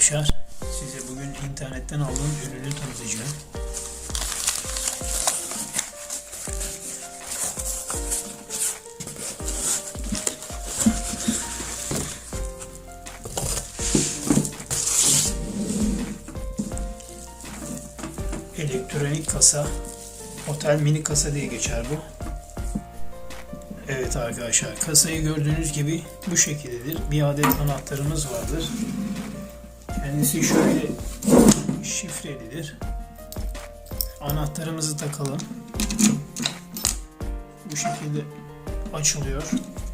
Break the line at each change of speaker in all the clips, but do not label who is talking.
arkadaşlar. Size bugün internetten aldığım ürünü tanıtacağım. Elektronik kasa, otel mini kasa diye geçer bu. Evet arkadaşlar kasayı gördüğünüz gibi bu şekildedir. Bir adet anahtarımız vardır. Kendisi şöyle şifrelidir. Anahtarımızı takalım. Bu şekilde açılıyor.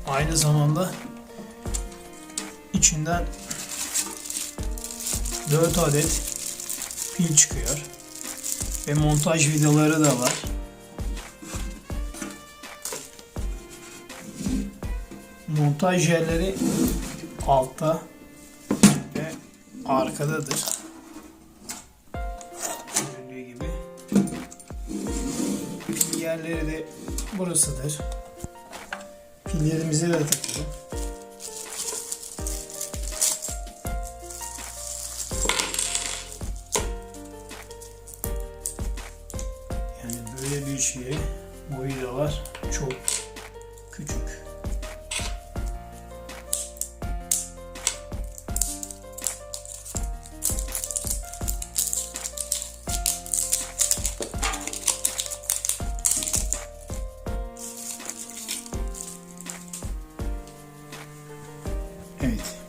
Aynı zamanda içinden 4 adet pil çıkıyor. Ve montaj vidaları da var. montaj yerleri altta arkadadır. Göründüğü gibi. Pil yerleri de burasıdır. Pillerimizi de takalım.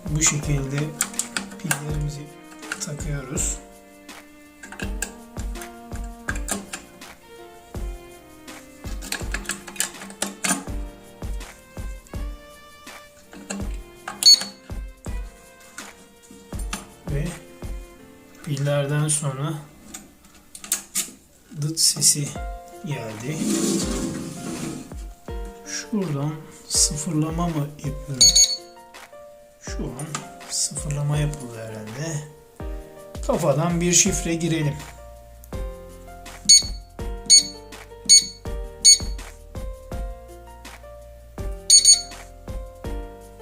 Bu şekilde pillerimizi takıyoruz. Ve pillerden sonra dıt sesi geldi. Şuradan sıfırlama mı yapıyoruz? Şu an sıfırlama yapıldı herhalde. Kafadan bir şifre girelim.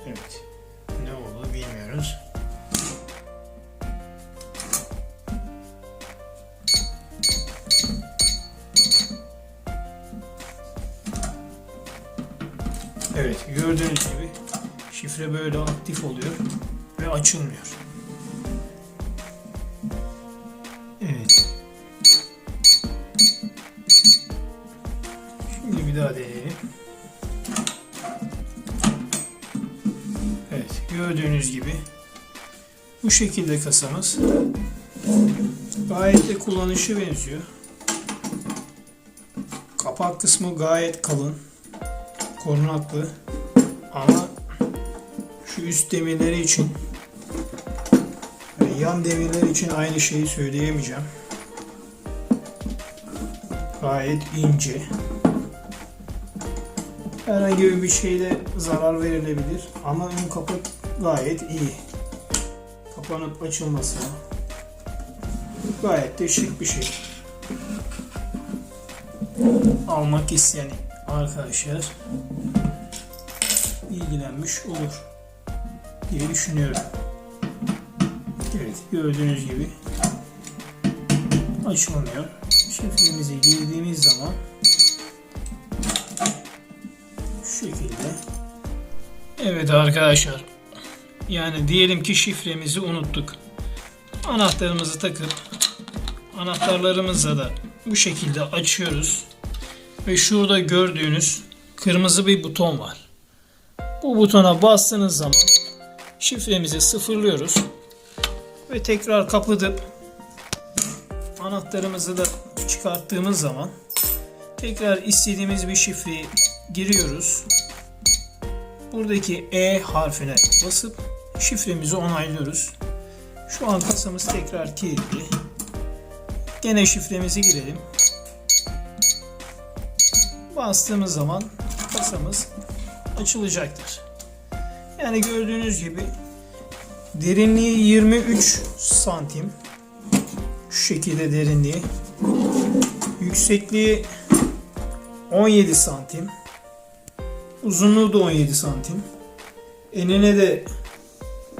Evet. Ne oldu bilmiyoruz. Evet gördüğünüz gibi şifre böyle aktif oluyor ve açılmıyor. Evet. Şimdi bir daha deneyelim. Evet gördüğünüz gibi bu şekilde kasamız gayet de kullanışı benziyor. Kapak kısmı gayet kalın, korunaklı ama şu üst demirleri için yan demirler için aynı şeyi söyleyemeyeceğim. Gayet ince. Herhangi bir şeyde zarar verilebilir ama ön kapak gayet iyi. Kapanıp açılması gayet de şık bir şey. Almak isteyen arkadaşlar ilgilenmiş olur diye düşünüyorum. Evet gördüğünüz gibi açılmıyor. Şifremizi girdiğimiz zaman şu şekilde. Evet arkadaşlar. Yani diyelim ki şifremizi unuttuk. Anahtarımızı takıp anahtarlarımızla da bu şekilde açıyoruz. Ve şurada gördüğünüz kırmızı bir buton var. Bu butona bastığınız zaman şifremizi sıfırlıyoruz ve tekrar kapatıp anahtarımızı da çıkarttığımız zaman tekrar istediğimiz bir şifreyi giriyoruz. Buradaki E harfine basıp şifremizi onaylıyoruz. Şu an kasamız tekrar kilitli. Gene şifremizi girelim. Bastığımız zaman kasamız açılacaktır. Yani gördüğünüz gibi derinliği 23 santim. Şu şekilde derinliği. Yüksekliği 17 santim. Uzunluğu da 17 santim. Enine de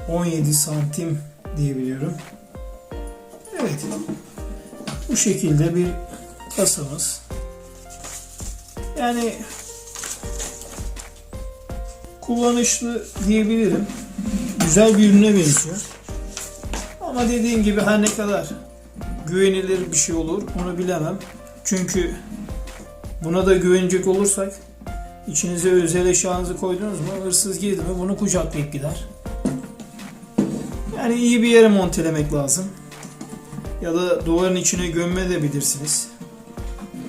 17 santim diyebiliyorum. Evet. Bu şekilde bir kasamız. Yani kullanışlı diyebilirim. Güzel bir ürüne benziyor. Ama dediğim gibi her ne kadar güvenilir bir şey olur onu bilemem. Çünkü buna da güvenecek olursak içinize özel eşyanızı koydunuz mu hırsız girdi mi bunu kucaklayıp gider. Yani iyi bir yere montelemek lazım. Ya da duvarın içine gömme de bilirsiniz.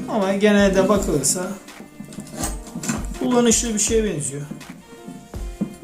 Ama genelde bakılırsa kullanışlı bir şeye benziyor.